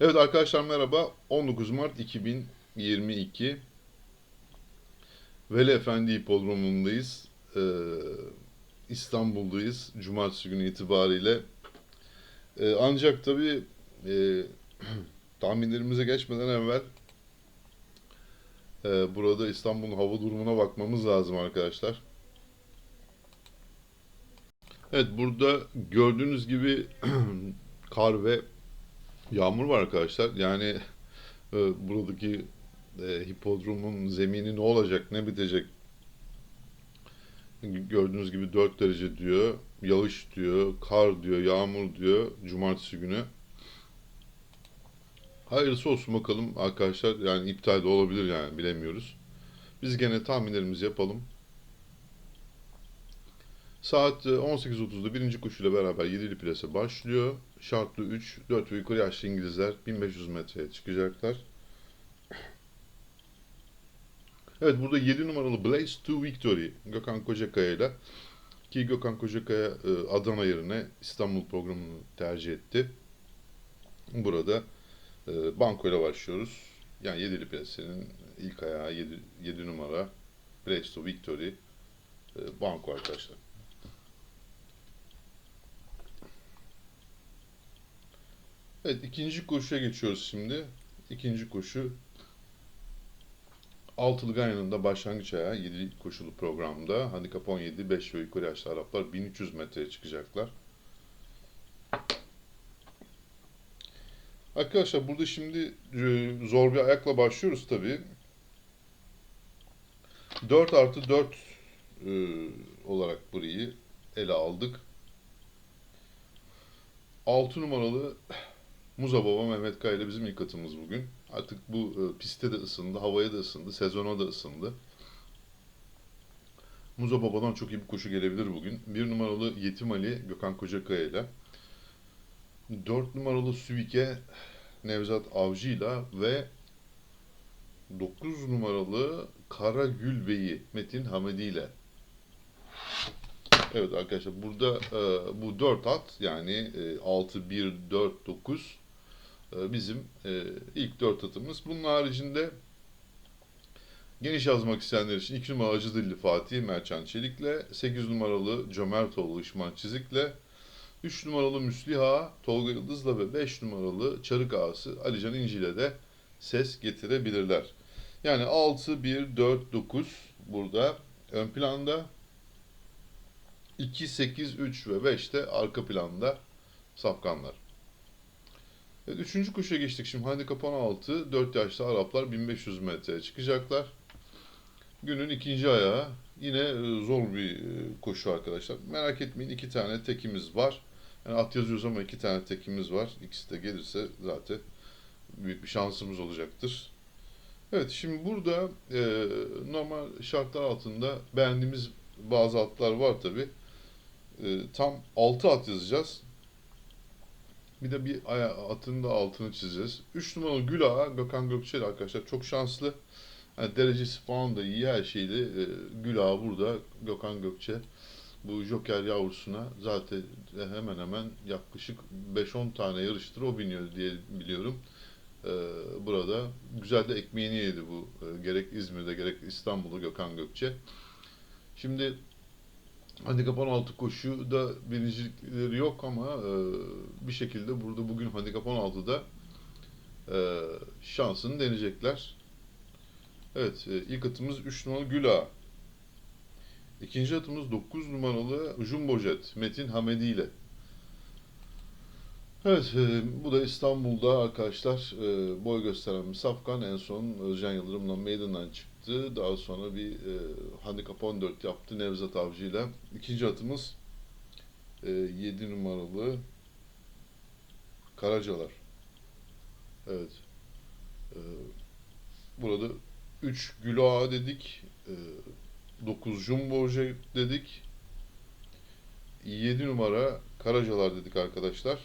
Evet arkadaşlar merhaba. 19 Mart 2022 Veli Efendi Hipodromu'ndayız. Ee, İstanbul'dayız. Cumartesi günü itibariyle. Ee, ancak tabii e, tahminlerimize geçmeden evvel e, burada İstanbul'un hava durumuna bakmamız lazım arkadaşlar. Evet burada gördüğünüz gibi kar ve Yağmur var arkadaşlar. Yani e, buradaki e, hipodromun zemini ne olacak, ne bitecek? Gördüğünüz gibi 4 derece diyor, yağış diyor, kar diyor, yağmur diyor cumartesi günü. Hayırlısı olsun bakalım arkadaşlar. Yani iptal de olabilir yani bilemiyoruz. Biz gene tahminlerimizi yapalım. Saat e, 18.30'da birinci koşuyla beraber 7'li plase başlıyor. Şartlı 3, 4 ve yaşlı İngilizler 1500 metreye çıkacaklar. Evet burada 7 numaralı Blaze to Victory Gökhan Kocakaya ile ki Gökhan Kocakaya e, Adana yerine İstanbul programını tercih etti. Burada e, banko ile başlıyoruz. Yani 7'li plasenin ilk ayağı 7, 7 numara Blaze to Victory e, banko arkadaşlar. Evet ikinci koşuya geçiyoruz şimdi. İkinci koşu Altılı Ganyan'ın başlangıç ayağı 7 koşulu programda. Handikap 17, 5 ve yukarı yaşlı Araplar 1300 metreye çıkacaklar. Arkadaşlar burada şimdi e, zor bir ayakla başlıyoruz tabi. 4 artı 4 e, olarak burayı ele aldık. 6 numaralı Muza Baba Mehmet Kaya ile bizim ilk atımız bugün. Artık bu e, pistte de ısındı, havaya da ısındı, sezona da ısındı. Muza Baba'dan çok iyi bir koşu gelebilir bugün. Bir numaralı Yetim Ali Gökhan Kocakaya ile. Dört numaralı Süvike Nevzat Avcı ile ve 9 numaralı Kara Gül Bey'i Metin Hamedi ile. Evet arkadaşlar burada e, bu 4 at yani e, 6, 1, 4, 9 e, bizim e, ilk 4 atımız. Bunun haricinde geniş yazmak isteyenler için 2 numaralı Acı Dilli Fatih Merçan Çelik'le, 8 numaralı Cömertoğlu Işman Çizik'le, 3 numaralı Müsliha Tolga Yıldız'la ve 5 numaralı Çarık Ağası Alican İnci'yle de ses getirebilirler. Yani 6, 1, 4, 9 burada ön planda. 2, 8, 3 ve 5 de arka planda safkanlar. Evet, üçüncü koşuya geçtik şimdi. Handikap 16, 4 yaşlı Araplar 1500 metreye çıkacaklar. Günün ikinci ayağı. Yine e, zor bir e, koşu arkadaşlar. Merak etmeyin iki tane tekimiz var. Yani at yazıyoruz ama iki tane tekimiz var. İkisi de gelirse zaten büyük bir şansımız olacaktır. Evet şimdi burada e, normal şartlar altında beğendiğimiz bazı atlar var tabi. E, tam 6 at yazacağız. Bir de bir atın da altını çizeceğiz. 3 numaralı Gül Ağa Gökhan Gökçeli arkadaşlar çok şanslı. Yani derecesi falan da iyi her şeyde. E, Gül Ağa burada Gökhan Gökçe bu Joker yavrusuna zaten hemen hemen yaklaşık 5-10 tane yarıştır o biniyor diye biliyorum. E, burada güzel de ekmeğini yedi bu. E, gerek İzmir'de gerek İstanbul'da Gökhan Gökçe. Şimdi Handikap 16 koşu da birincilikleri yok ama e, bir şekilde burada bugün Handikap 16'da e, şansını deneyecekler. Evet, e, ilk atımız 3 numaralı Güla. İkinci atımız 9 numaralı Jumbo Jet, Metin Hamedi ile. Evet, e, bu da İstanbul'da arkadaşlar e, boy gösteren bir safkan. En son Özcan Yıldırım'la meydandan çıktı. Daha sonra bir e, handikap 14 yaptı Nevzat Avcı ile. İkinci atımız e, 7 numaralı Karacalar. Evet. E, burada 3 Güloğa dedik. E, 9 Jumbo dedik. 7 numara Karacalar dedik arkadaşlar.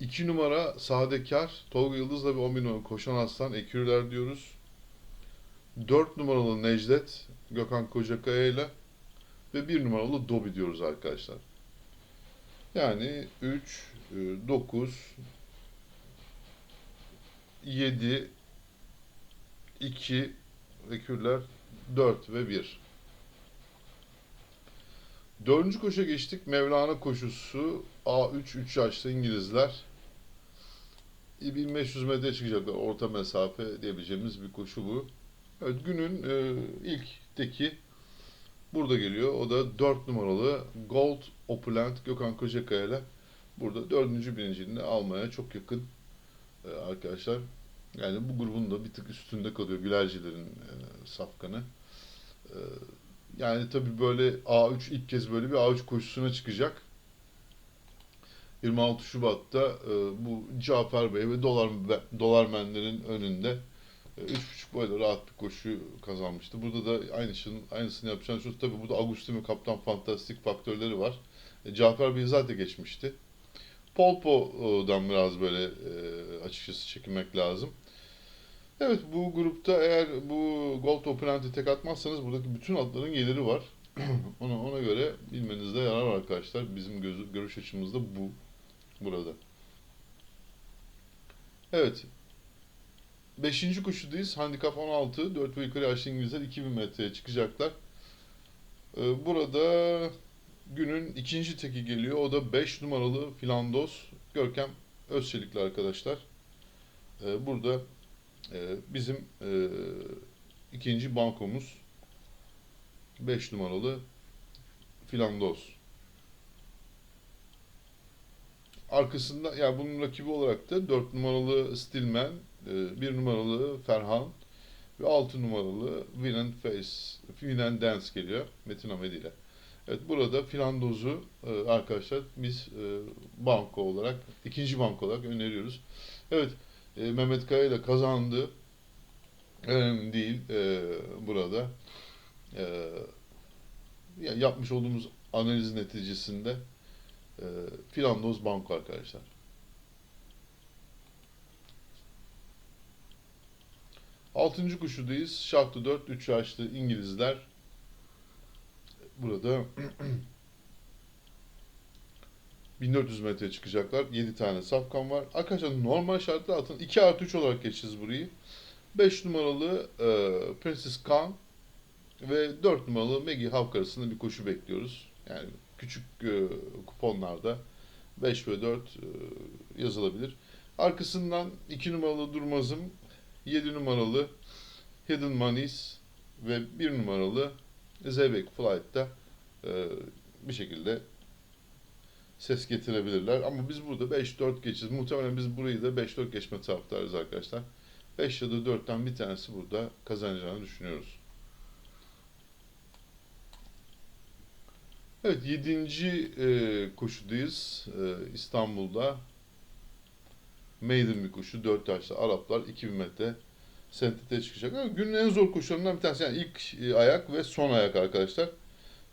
2 numara Sadekar, Tolga Yıldız'la ve 11 numara Koşan Aslan Ekürler diyoruz. 4 numaralı Necdet, Gökhan Kocakaya ile ve 1 numaralı Dobi diyoruz arkadaşlar. Yani 3, 9, 7, 2, rekürler 4 ve 1. Dördüncü koşa geçtik. Mevlana koşusu A3 3 yaşlı İngilizler. 1500 metre çıkacaklar. Orta mesafe diyebileceğimiz bir koşu bu. Evet, günün e, ilk teki burada geliyor. O da 4 numaralı Gold Opulent Gökhan Kocakaya ile burada dördüncü birinciliğini almaya çok yakın e, arkadaşlar. Yani bu grubun da bir tık üstünde kalıyor Gülercilerin e, safkanı. E, yani tabii böyle A3 ilk kez böyle bir A3 koşusuna çıkacak. 26 Şubat'ta e, bu Cafer Bey ve Dolar Dolarmenlerin önünde 3.5 boyla rahat bir koşu kazanmıştı. Burada da aynısını, aynısını yapacağını şu tabii burada Agustino Kaptan Fantastik faktörleri var. E, Cafer Bey zaten geçmişti. Polpo'dan biraz böyle e, açıkçası çekinmek lazım. Evet bu grupta eğer bu Gold Opulent'i tek atmazsanız buradaki bütün atların geliri var. ona, ona göre bilmenizde yarar var arkadaşlar. Bizim gözü, görüş açımızda bu. Burada. Evet. Beşinci koşudayız. Handikap 16. 4 ve yukarı yaşlı İngilizler 2000 metreye çıkacaklar. Ee, burada günün ikinci teki geliyor. O da 5 numaralı Filandos. Görkem Özçelikli arkadaşlar. Ee, burada e, bizim e, ikinci bankomuz 5 numaralı Filandos. Arkasında yani bunun rakibi olarak da 4 numaralı Stillman, 1 numaralı Ferhan ve 6 numaralı Win Face, Win Dance geliyor Metin Hamedi ile. Evet burada Filandoz'u e, arkadaşlar biz e, banko olarak, ikinci banko olarak öneriyoruz. Evet e, Mehmet Kaya ile kazandı. Önemli değil burada. Yapmış olduğumuz analiz neticesinde e, Filandoz Banko arkadaşlar. Altıncı kuşudayız. Şahtı 4, 3 yaşlı İngilizler. Burada 1400 metreye çıkacaklar. 7 tane safkan var. Arkadaşlar normal şartlar atın 2 artı 3 olarak geçeceğiz burayı. 5 numaralı e, Princess Khan ve 4 numaralı Maggie Hawk arasında bir koşu bekliyoruz. Yani küçük e, kuponlarda 5 ve 4 e, yazılabilir. Arkasından 2 numaralı Durmaz'ım, 7 numaralı Hidden Monies ve 1 numaralı Zeybek Flight'ta e, bir şekilde ses getirebilirler. Ama biz burada 5-4 geçeceğiz. Muhtemelen biz burayı da 5-4 geçme taraftarıyız arkadaşlar. 5 ya da 4'ten bir tanesi burada kazanacağını düşünüyoruz. Evet 7. E, koşudayız e, İstanbul'da. Maiden bir koşu. 4 yaşlı Araplar 2000 metre sentete çıkacak. Ama günün en zor koşularından bir tanesi. Yani ilk e, ayak ve son ayak arkadaşlar.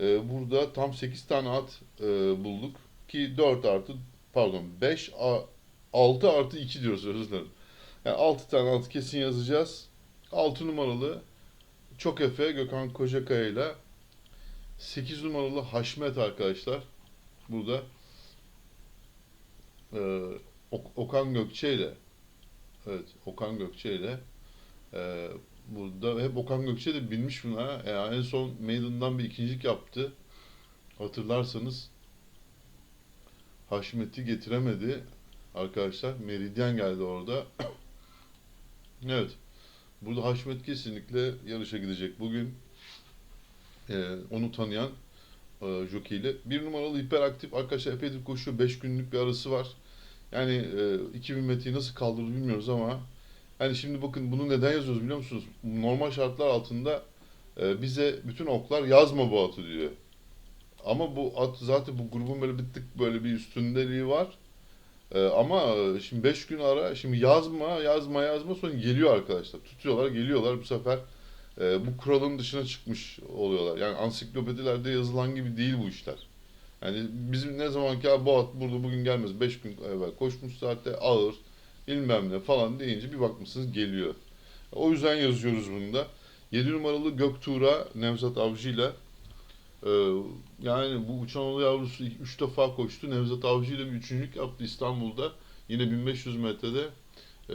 E, burada tam 8 tane at e, bulduk. Ki 4 artı pardon 5 6 artı 2 diyoruz özür dilerim. Yani 6 tane at kesin yazacağız. 6 numaralı Çok Efe Gökhan Kocakaya ile 8 numaralı Haşmet arkadaşlar. Burada ee, Okan Gökçe ile evet Okan Gökçe ile ee, burada hep Okan Gökçe de bilmiş buna. Yani en son Maiden'dan bir ikincilik yaptı. Hatırlarsanız Haşmet'i getiremedi arkadaşlar. Meridyen geldi orada. evet. Burada Haşmet kesinlikle yarışa gidecek. Bugün e, onu tanıyan e, jockey ile. Bir numaralı hiperaktif arkadaşlar epeydir koşuyor. 5 günlük bir arası var. Yani e, 2000 metreyi nasıl kaldırır bilmiyoruz ama hani şimdi bakın bunu neden yazıyoruz biliyor musunuz? Normal şartlar altında e, bize bütün oklar yazma bu atı diyor. Ama bu at zaten bu grubun böyle bir tık böyle bir üstündeliği var. Ee, ama şimdi 5 gün ara şimdi yazma yazma yazma sonra geliyor arkadaşlar. Tutuyorlar geliyorlar bu sefer e, bu kuralın dışına çıkmış oluyorlar. Yani ansiklopedilerde yazılan gibi değil bu işler. Yani bizim ne zaman ki bu at burada bugün gelmez 5 gün evvel koşmuş saatte ağır bilmem ne falan deyince bir bakmışsınız geliyor. O yüzden yazıyoruz bunu da. 7 numaralı Göktuğra Nevzat Avcı ile ee, yani bu Uçanoğlu yavrusu 3 defa koştu. Nevzat Avcı ile bir üçüncülük yaptı İstanbul'da. Yine 1500 metrede. e,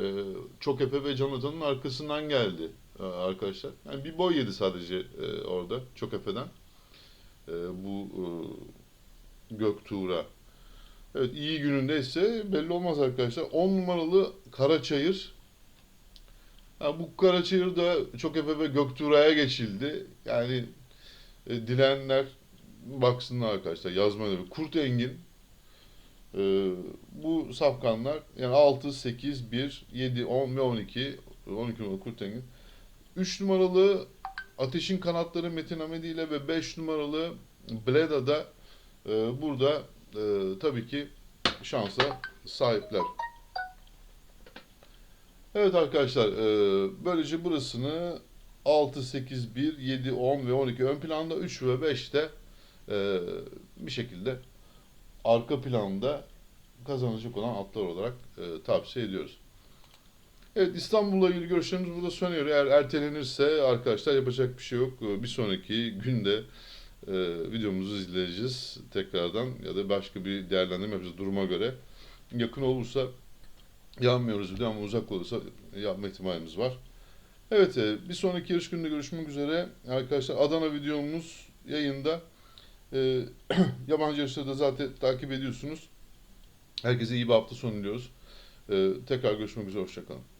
Çokepe ve Canata'nın arkasından geldi e, arkadaşlar. Yani bir boy yedi sadece e, orada Çokepe'den. E, bu e, Göktuğra. Evet iyi gününde ise belli olmaz arkadaşlar. 10 numaralı Karaçayır. Ha, bu Karaçayır da Çokepe ve Göktuğra'ya geçildi. Yani e, dilenler baksınlar arkadaşlar yazmaları. Kurt Engin e, bu safkanlar yani 6, 8, 1, 7, 10 ve 12 12 numaralı Kurt Engin. 3 numaralı Ateşin Kanatları Metin Hamedi ile ve 5 numaralı Bleda da e, burada e, tabii ki şansa sahipler. Evet arkadaşlar e, böylece burasını 6, 8, 1, 7, 10 ve 12 ön planda 3 ve 5'te e, bir şekilde arka planda kazanacak olan atlar olarak e, tavsiye ediyoruz. Evet İstanbul'la ilgili görüşlerimiz burada sönüyor. Eğer ertelenirse arkadaşlar yapacak bir şey yok. E, Bir sonraki günde e, videomuzu izleyeceğiz tekrardan ya da başka bir değerlendirme yapacağız duruma göre. Yakın olursa yanmıyoruz video ama uzak olursa yapma ihtimalimiz var. Evet e, bir sonraki yarış gününde görüşmek üzere. Arkadaşlar Adana videomuz yayında. E, yabancı yarışları da zaten takip ediyorsunuz. Herkese iyi bir hafta sonu diliyoruz. E, tekrar görüşmek üzere. Hoşçakalın.